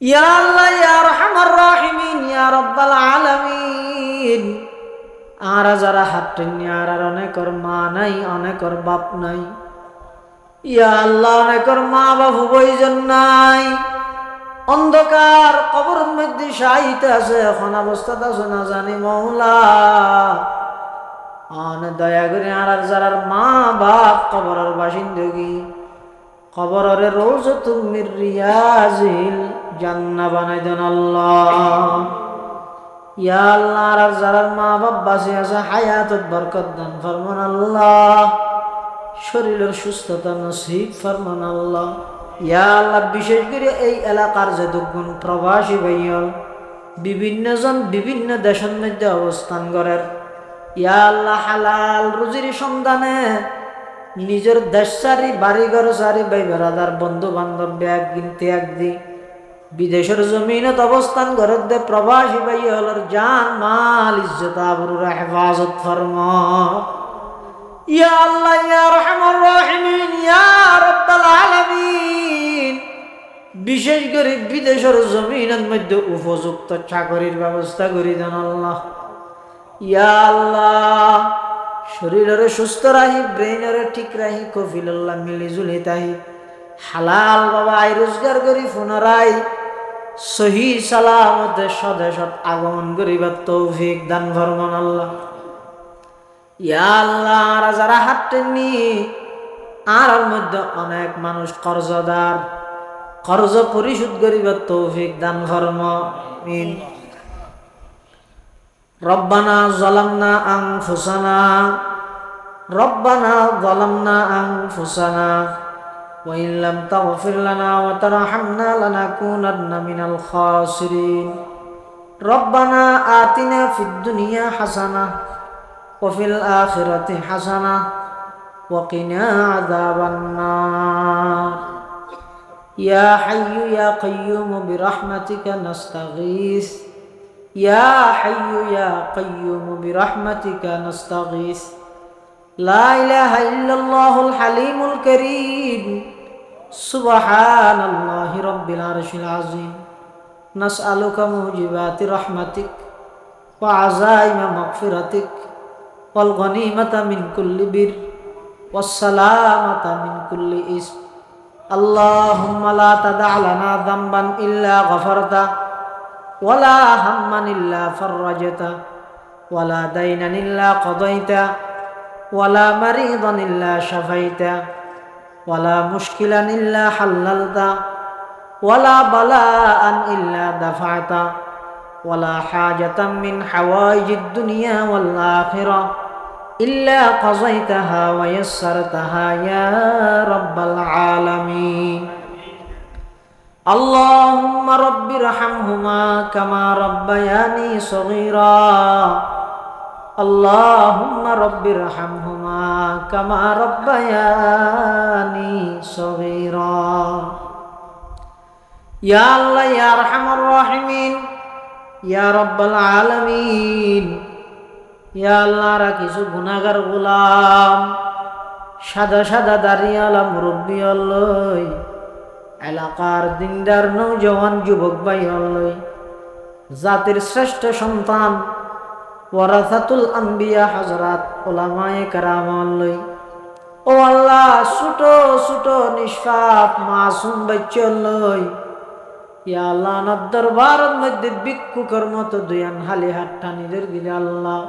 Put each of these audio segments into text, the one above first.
ইয়া আল্লাহ, ইয়া রহমান রাহিমিন, ইয়া রব্বাল আলামিন। আর যারা হাঁটেন আর আর অনেকর মা নাই, অনেকর বাপ নাই। ইয়া আল্লাহ, অনেকর মা বাবু বইজন নাই। অন্ধকার কবরের মধ্যে সাহিতে আছে, এখন অবস্থাতে আছে না জানি মৌলা। অন দয়া করে আর যারার মা বাপ কবরের বাসিন্দগি, কবরের রোজ তুমি রিয়াজিল। জান্না বানাই দেন আল্লাহ। ইয়া আল্লাহ আর যারার মা বাপ বাসে আছে হায়াতত বরকত দান ফরমান আল্লাহ। শরীরের সুস্থতা নসিব ফরমান আল্লাহ। ইয়া আল্লাহ, বিশেষ করে এই এলাকার যে দুগুণ প্রবাসী ভাইয়ল বিভিন্ন জন বিভিন্ন দেশের মধ্যে অবস্থান করেন। ইয়া আল্লাহ, হালাল রুজির সন্ধানে নিজের দেশ সারি বাড়ি ঘর সারি ভাই বেড়াদার বন্ধু বান্ধব ব্যাগ কিনতে একদি বিদেশের জমিনত অবস্থান করে দে, প্রবাসী ভাই হলর জান, মাল, ইজ্জত, আবরুর হেফাজত ফরম। ইয়া আল্লাহ, ইয়া রহমান রহিমিন, ইয়া রব্বাল আলামিন। বিশেষ করে বিদেশের জমিনের মধ্যে উপযুক্ত চাকরির ব্যবস্থা করি দেন আল্লাহ। ইয়া আল্লাহ, শরীরের সুস্থ রাহি, ব্রেইনের ঠিক রাহি কফিল্লাহ মিলি জুলি তাহি। হালাল বাবা আই রোজগার করি পুনরায়। সহি সালামতে স্বদেশত আগমন করিবার তৌফিক দান ভরমন আল্লাহ। ইয়া আল্লাহ যারা হাঁটেননি আর মধ্যে অনেক মানুষ কর্জদার। কর্জ পরিশোধ করিবার তৌফিক দান ভরম মিন রব্বানা জলামনা আনফুসানা। রব্বানা জলামনা আনফুসানা। وإن لم تغفر لنا وترحمنا لنكونن من الخاسرين. ربنا آتنا في الدنيا حسنة وفي الآخرة حسنة وقنا عذاب النار. يا حي يا قيوم برحمتك نستغيث. يا حي يا قيوم برحمتك نستغيث. لا إله إلا الله الحليم الكريم. سبحان الله رب العرش العظيم نسألك موجبات رحمتك وعزائم مغفرتك والغنيمة من كل بر والسلامة من كل اسم اللهم لا تدع لنا ذنبا إلا غفرته ولا هما إلا فرجته ولا دينا إلا قضيته ولا مريضا إلا شفيته ولا مشكلا إلا حللته ولا بلاء إلا دفعته ولا حاجة من حوائج الدنيا والآخرة إلا قضيتها ويسرتها يا رب العالمين اللهم رب ارحمهما كما ربياني صغيرا اللهم رب ارحمهما كما ربياني صغيرا يا الله يا ارحم الراحمين يا رب العالمين ইয়া আল্লাহরা কিছু গুণাগার গোলাম সাদা সাদা দাঁড়িয়ালা মুরব্বী হলই এলাকার দিনদার নৌজওয়ান যুবক ভাই হলই জাতির শ্রেষ্ঠ সন্তান ওয়ারাসাতুল আম্বিয়া হজরত ওলামায়ে কারাম হলই ও আল্লাহ ছোট ছোট নিষ্পাপ মাসুম বাচ্চ লই। ইয়া আল্লাহ দরবারের মধ্যে ভিক্ষুকের মতো দুয়ান হালি হাট্টা নিজের গিলে আল্লাহ।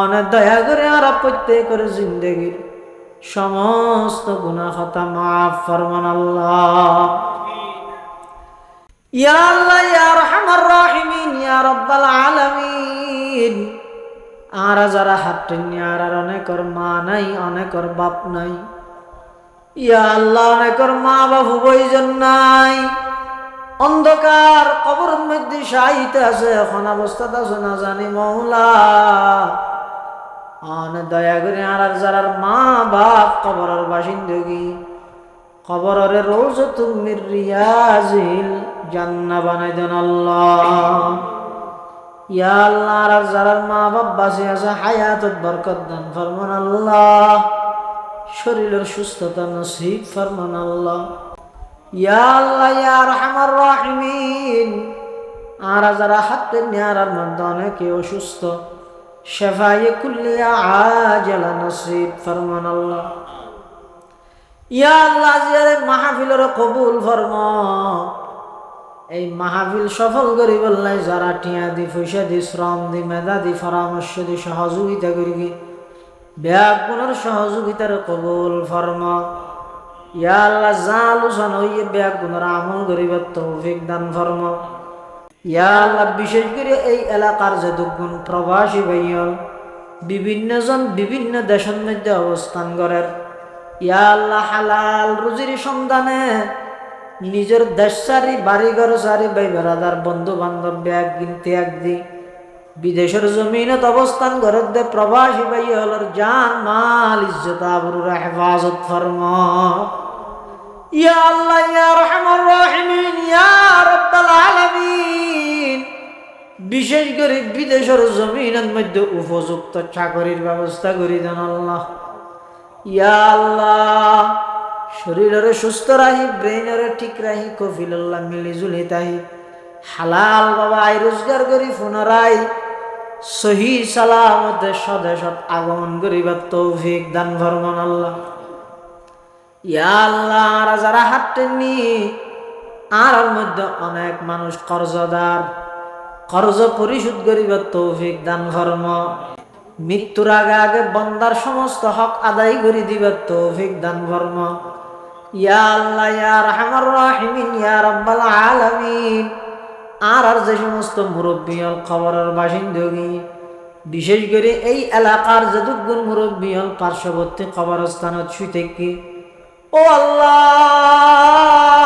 অনেক দয়া করে আর প্রত্যেকের জিন্দগির সমস্ত গুণা খতা মাফ ফরমান আল্লাহ। ইয়া আল্লাহ, ইয়া রহমান রাহিমিন, ইয়া রব্বাল আলামিন। আর যারা হাঁটেন আর আর অনেকর মা নাই, অনেকর বাপ নাই। ইয়া আল্লাহ, অনেকর মা বাবু বইজন নাই। অন্ধকার কবরের মধ্যে সাহিতে আছে, এখন অবস্থাতে আছে না জানি মৌলা। অন দয়া করে আর যারার মা বাপ কবরের বাসিন্দগি কবরের রোজ তুমি রিয়াজিল জান্না বানাই দেন আল্লাহ। ইয়া আল্লাহ আর যারার মা বাপ বাসে আছে হায়াতত বরকত দান ফরমান আল্লাহ। শরীরের সুস্থতা নসিব ফরমান আল্লাহ। ইয়া আল্লাহ, ইয়া রহমান রাহিমিন। আর যারা হাতে নেয়ার মধ্যে অনেকে অসুস্থ শেফায়ে কুল্লিয়া আজালা নসিব ফরমান আল্লাহ। ইয়া আল্লাহ জিয়ারে মাহফিলের কবুল ফরমা। এই মাহফিল সফল করি বললাই, যারা টিয়া দি পয়সা দি, শ্রম দি, মেধা দি, পরামর্শ দি, সহযোগিতা করিবি ব্যাগুণের সহযোগিতার কবুল ফরমা। ইয়া আল্লাহ, যা আলোচনা হইয়ে ব্যাগুণের আমল করিবার তৌফিক দান ফরমা। ইয়া আল্লাহ, বিশেষ করে এই এলাকার যে দুগুণ প্রবাসী ভাইয় বিভিন্ন জন বিভিন্ন দেশের মধ্যে অবস্থান করেন। ইয়া আল্লাহ, হালাল রুজির সন্ধানে নিজের দেশ সারি বাড়ি ঘর সারি, ভাই বেড়াদার বন্ধু বান্ধব ব্যাগ কিনতে একদি বিদেশের জমিনত অবস্থান করে দে প্রবাসী ভাই হলর জান, মাল, ইজ্জত, আবরুর হেফাজত ফরমা। ইয়া আল্লাহ, ইয়া রহমান রহিমিন, ইয়া রব্বাল আলামিন। বিশেষ করে বিদেশের জমিনের মধ্যে উপযুক্ত চাকরির ব্যবস্থা করি দেন আল্লাহ। ইয়া আল্লাহ শরীরের সুস্থ রাহি, ব্রেইনের ঠিক রাহি কফিল্লাহ মিলিজুলি তাহি। হালাল বাবা আই রোজগার করি পুনরায়। সহি সালামতে স্বদেশত আগমন করিবার তৌফিক দান ভরমান আল্লাহ। ইয়া আল্লাহ আর যারা হাত টেননি। আর মধ্যে অনেক মানুষ কর্জদার। কর্জ পরিশোধ করিবার তৌফিক দান ফরম মৃত্যুর আগে আগে বন্দার সমস্ত হক আদায় করে দিবার তৌফিক দান ফরম আর যে সমস্ত মুরব্বী খবরের বাসিন্দগী, বিশেষ করে এই এলাকার যদুগুণ মুরব্বী পার্শ্ববর্তী কবরস্থানত শুই থেকে, ও আল্লাহ!